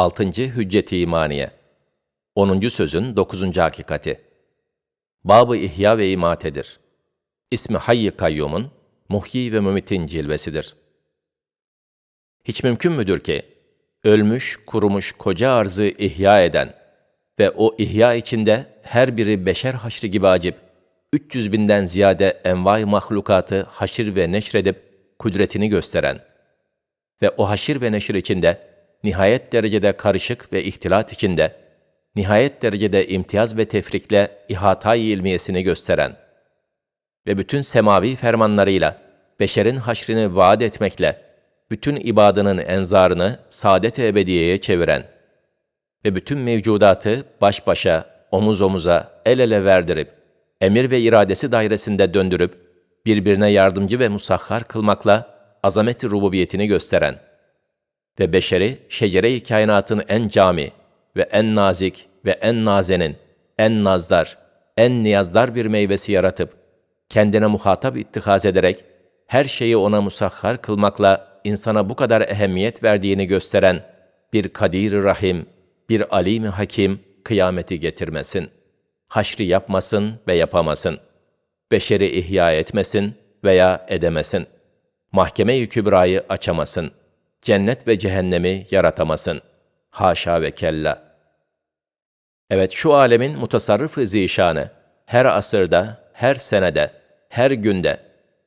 6. Hücceti İmaniye 10. sözün 9. hakikati Babı İhya ve İmatedir. İsmi Hayy Kayyum'un, Muhyi ve Mümit'in cilvesidir. Hiç mümkün müdür ki, ölmüş, kurumuş koca arzı ihya eden ve o ihya içinde her biri beşer haşrı gibi acip, 300 binden ziyade envai mahlukatı haşir ve neşredip kudretini gösteren ve o haşir ve neşir içinde nihayet derecede karışık ve ihtilat içinde nihayet derecede imtiyaz ve tefrikle ihatay ilmiyesini gösteren ve bütün semavi fermanlarıyla beşerin haşrini vaat etmekle bütün ibadının enzarını saadet-i ebediyeye çeviren ve bütün mevcudatı baş başa, omuz omuza, el ele verdirip, emir ve iradesi dairesinde döndürüp, birbirine yardımcı ve musahhar kılmakla azamet-i rububiyetini gösteren ve beşeri şecere-i kainatın en cami ve en nazik ve en nazenin, en nazdar, en niyazdar bir meyvesi yaratıp, kendine muhatap ittihaz ederek, her şeyi ona musahhar kılmakla insana bu kadar ehemmiyet verdiğini gösteren bir kadir Rahim, bir alim Hakim kıyameti getirmesin. Haşri yapmasın ve yapamasın. Beşeri ihya etmesin veya edemesin. Mahkeme-i kübrayı açamasın. Cennet ve cehennemi yaratamasın. Haşa ve kella. Evet şu alemin mutasarrıf-ı zişanı, her asırda, her senede, her günde,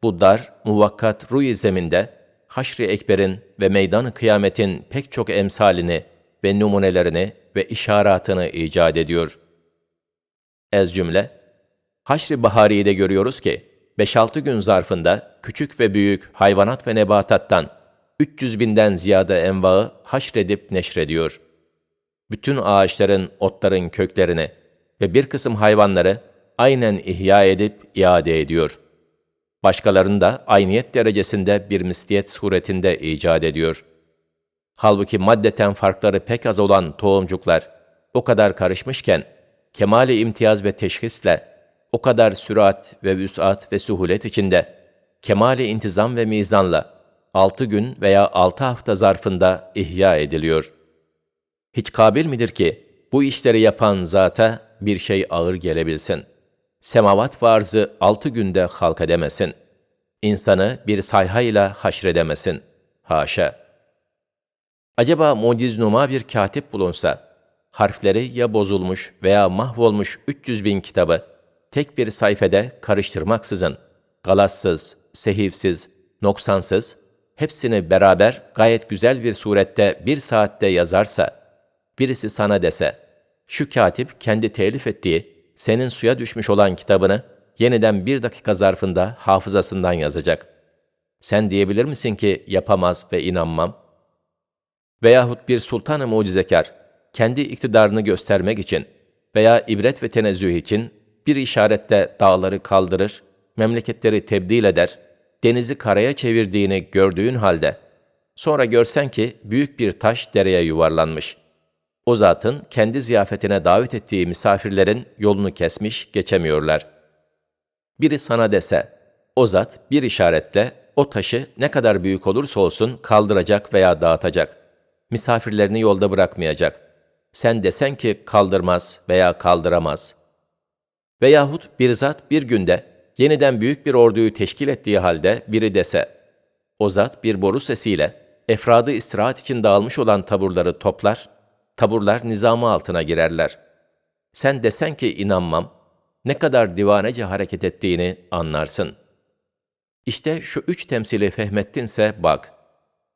bu dar, muvakkat ruh zeminde, haşr-ı ekberin ve meydan-ı kıyametin pek çok emsalini ve numunelerini ve işaratını icat ediyor. Ez cümle, Haşr-ı Bahari'de görüyoruz ki, 5-6 gün zarfında küçük ve büyük hayvanat ve nebatattan 300 binden ziyade envaı haşredip neşrediyor. Bütün ağaçların, otların köklerini ve bir kısım hayvanları aynen ihya edip iade ediyor. Başkalarını da ayniyet derecesinde bir misliyet suretinde icat ediyor. Halbuki maddeten farkları pek az olan tohumcuklar o kadar karışmışken, kemali imtiyaz ve teşhisle, o kadar sürat ve vüsat ve suhulet içinde, kemali intizam ve mizanla, altı gün veya altı hafta zarfında ihya ediliyor. Hiç kabil midir ki, bu işleri yapan zata bir şey ağır gelebilsin? Semavat varzı altı günde halk edemesin. İnsanı bir sayhayla haşredemesin. Haşa! Acaba muciznuma bir katip bulunsa, harfleri ya bozulmuş veya mahvolmuş 300 bin kitabı tek bir sayfede karıştırmaksızın, galassız, sehifsiz, noksansız, hepsini beraber gayet güzel bir surette bir saatte yazarsa, birisi sana dese, şu katip kendi telif ettiği, senin suya düşmüş olan kitabını yeniden bir dakika zarfında hafızasından yazacak. Sen diyebilir misin ki yapamaz ve inanmam? Veyahut bir sultan-ı mucizekar, kendi iktidarını göstermek için veya ibret ve tenezzüh için bir işarette dağları kaldırır, memleketleri tebdil eder, denizi karaya çevirdiğini gördüğün halde, sonra görsen ki büyük bir taş dereye yuvarlanmış. O zatın kendi ziyafetine davet ettiği misafirlerin yolunu kesmiş, geçemiyorlar. Biri sana dese, o zat bir işarette o taşı ne kadar büyük olursa olsun kaldıracak veya dağıtacak. Misafirlerini yolda bırakmayacak. Sen desen ki kaldırmaz veya kaldıramaz. Veyahut bir zat bir günde yeniden büyük bir orduyu teşkil ettiği halde biri dese, o zat bir boru sesiyle efradı istirahat için dağılmış olan taburları toplar, taburlar nizamı altına girerler. Sen desen ki inanmam, ne kadar divanece hareket ettiğini anlarsın. İşte şu üç temsili fehmettinse bak,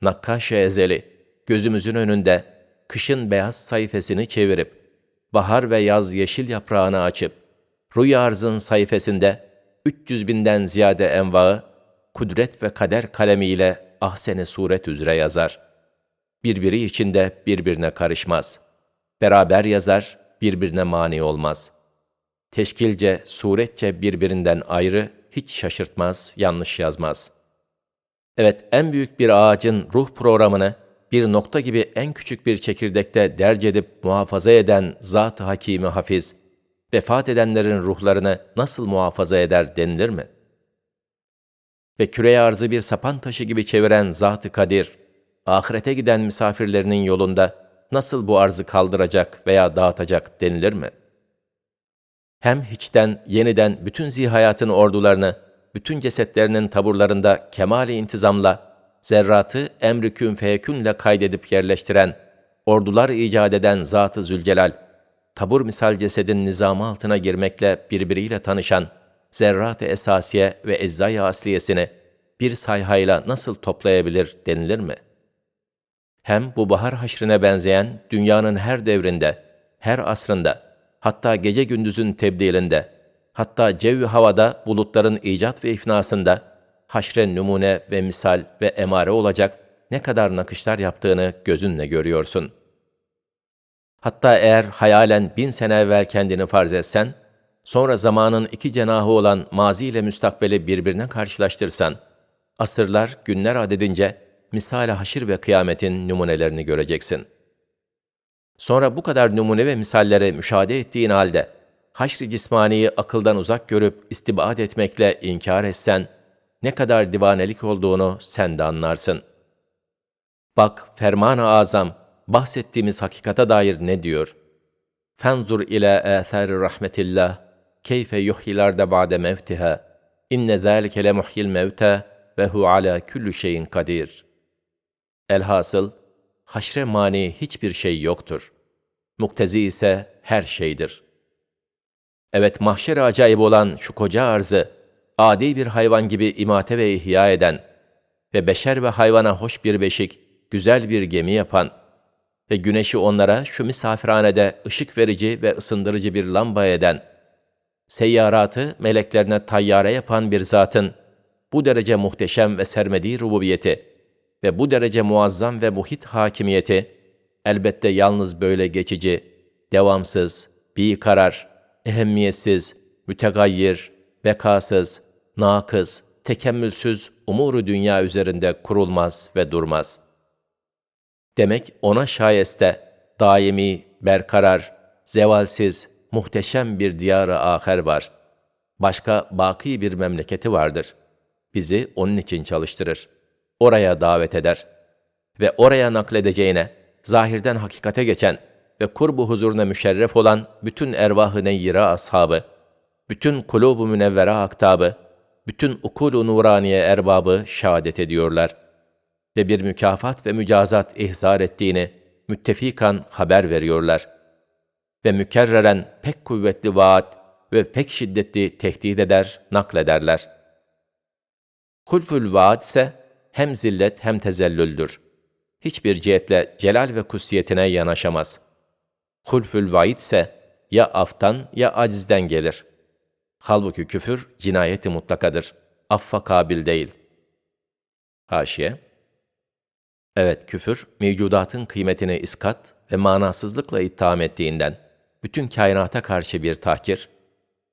nakkaş ezeli, gözümüzün önünde, kışın beyaz sayfasını çevirip, bahar ve yaz yeşil yaprağını açıp, Rüya arzın sayfasında 300 binden ziyade envağı, kudret ve kader kalemiyle ahsene suret üzere yazar. Birbiri içinde birbirine karışmaz. Beraber yazar, birbirine mani olmaz. Teşkilce, suretçe birbirinden ayrı, hiç şaşırtmaz, yanlış yazmaz. Evet, en büyük bir ağacın ruh programını, bir nokta gibi en küçük bir çekirdekte derc edip muhafaza eden Zat-ı Hakimi Hafiz, vefat edenlerin ruhlarını nasıl muhafaza eder denilir mi? Ve küre arzı bir sapan taşı gibi çeviren Zat-ı Kadir, ahirete giden misafirlerinin yolunda nasıl bu arzı kaldıracak veya dağıtacak denilir mi? Hem hiçten yeniden bütün zihayatın ordularını, bütün cesetlerinin taburlarında kemali intizamla, zerratı emri kün feyekünle kaydedip yerleştiren, ordular icat eden Zat-ı Zülcelal, tabur misal cesedin nizamı altına girmekle birbiriyle tanışan, zerrat-ı esasiye ve eczay-ı asliyesini bir sayhayla nasıl toplayabilir denilir mi? Hem bu bahar haşrine benzeyen dünyanın her devrinde, her asrında, hatta gece gündüzün tebdilinde, hatta cevvi havada bulutların icat ve ifnasında, haşre numune ve misal ve emare olacak ne kadar nakışlar yaptığını gözünle görüyorsun. Hatta eğer hayalen bin sene evvel kendini farz etsen, sonra zamanın iki cenahı olan mazi ile müstakbeli birbirine karşılaştırsan, asırlar, günler adedince misal haşir ve kıyametin numunelerini göreceksin. Sonra bu kadar numune ve misalleri müşahede ettiğin halde, haşr-ı cismaniyi akıldan uzak görüp istibad etmekle inkar etsen, ne kadar divanelik olduğunu sen de anlarsın. Bak ferman-ı azam, bahsettiğimiz hakikata dair ne diyor? Fenzur ila âthâri rahmetillah, keyfe yuhyilerde ba'de mevtiha, inne zâlike le muhyil mevte ve hu ala kulli şeyin kadir. Elhasıl, haşre mani hiçbir şey yoktur. Muktezi ise her şeydir. Evet mahşer acayip olan şu koca arzı, adi bir hayvan gibi imate ve ihya eden ve beşer ve hayvana hoş bir beşik, güzel bir gemi yapan ve güneşi onlara şu misafirhanede ışık verici ve ısındırıcı bir lamba eden, seyyaratı meleklerine tayyare yapan bir zatın, bu derece muhteşem ve sermediği rububiyeti ve bu derece muazzam ve muhit hakimiyeti, elbette yalnız böyle geçici, devamsız, bir karar, ehemmiyetsiz, mütegayyir, bekasız, nakız, tekemmülsüz umuru dünya üzerinde kurulmaz ve durmaz. Demek ona şayeste, daimi, berkarar, zevalsiz, muhteşem bir diyarı aher var. Başka baki bir memleketi vardır. Bizi onun için çalıştırır. Oraya davet eder. Ve oraya nakledeceğine, zahirden hakikate geçen ve kurbu huzuruna müşerref olan bütün ervah-ı neyyira ashabı, bütün kulubu münevvera aktabı, bütün ukulu nuraniye erbabı şehadet ediyorlar ve bir mükafat ve mücazat ihzar ettiğini müttefikan haber veriyorlar ve mükerreren pek kuvvetli vaat ve pek şiddetli tehdit eder, naklederler. Kulfül vaat ise hem zillet hem tezellüldür. Hiçbir cihetle celal ve kusiyetine yanaşamaz. Hulfül vaid ise ya aftan ya acizden gelir. Halbuki küfür cinayeti mutlakadır. Affa kabil değil. Haşiye Evet, küfür, mevcudatın kıymetini iskat ve manasızlıkla itham ettiğinden, bütün kainata karşı bir tahkir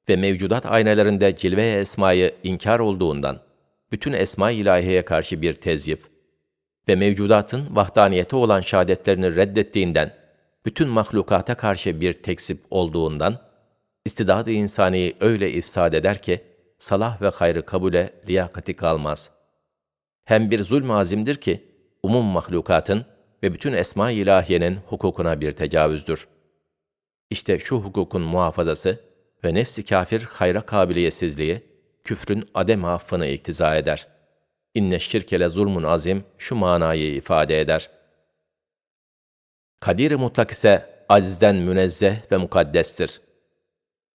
ve mevcudat aynalarında cilve esmayı inkar olduğundan, bütün esma-i ilahiyeye karşı bir tezyif ve mevcudatın vahdaniyete olan şehadetlerini reddettiğinden, bütün mahlukata karşı bir tekzip olduğundan, istidadı insani öyle ifsad eder ki, salah ve hayrı kabule liyakati kalmaz. Hem bir zulm azimdir ki, umum mahlukatın ve bütün esma-i ilahiyenin hukukuna bir tecavüzdür. İşte şu hukukun muhafazası ve nefsi kafir hayra kabiliyetsizliği, küfrün adem affını iktiza eder. İnne şirkele zulmun azim şu manayı ifade eder. Kadir-i mutlak ise acizden münezzeh ve mukaddestir.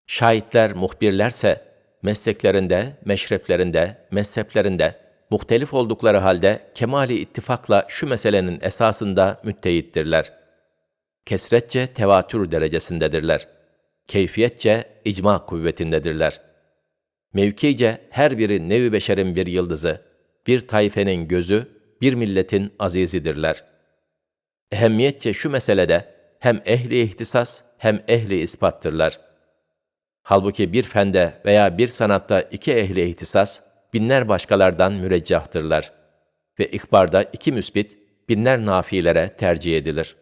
Şahitler, muhbirlerse mesleklerinde, meşreplerinde, mezheplerinde muhtelif oldukları halde kemali ittifakla şu meselenin esasında müttehittirler. Kesretçe tevatür derecesindedirler. Keyfiyetçe icma kuvvetindedirler. Mevkice her biri nevi beşerin bir yıldızı, bir tayfenin gözü, bir milletin azizidirler. Ehemmiyetçe şu meselede hem ehli ihtisas hem ehli ispattırlar. Halbuki bir fende veya bir sanatta iki ehli ihtisas, binler başkalardan müreccahtırlar ve ihbarda iki müsbit, binler nafilere tercih edilir.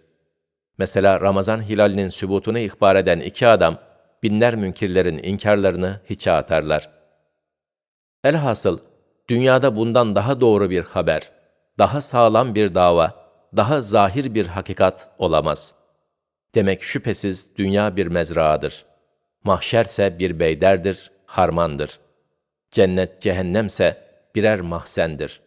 Mesela Ramazan hilalinin sübutunu ihbar eden iki adam, binler münkirlerin inkarlarını hiçe atarlar. Elhasıl, dünyada bundan daha doğru bir haber, daha sağlam bir dava, daha zahir bir hakikat olamaz. Demek şüphesiz dünya bir mezraadır. Mahşerse bir beyderdir, harmandır. Cennet cehennemse birer mahzendir.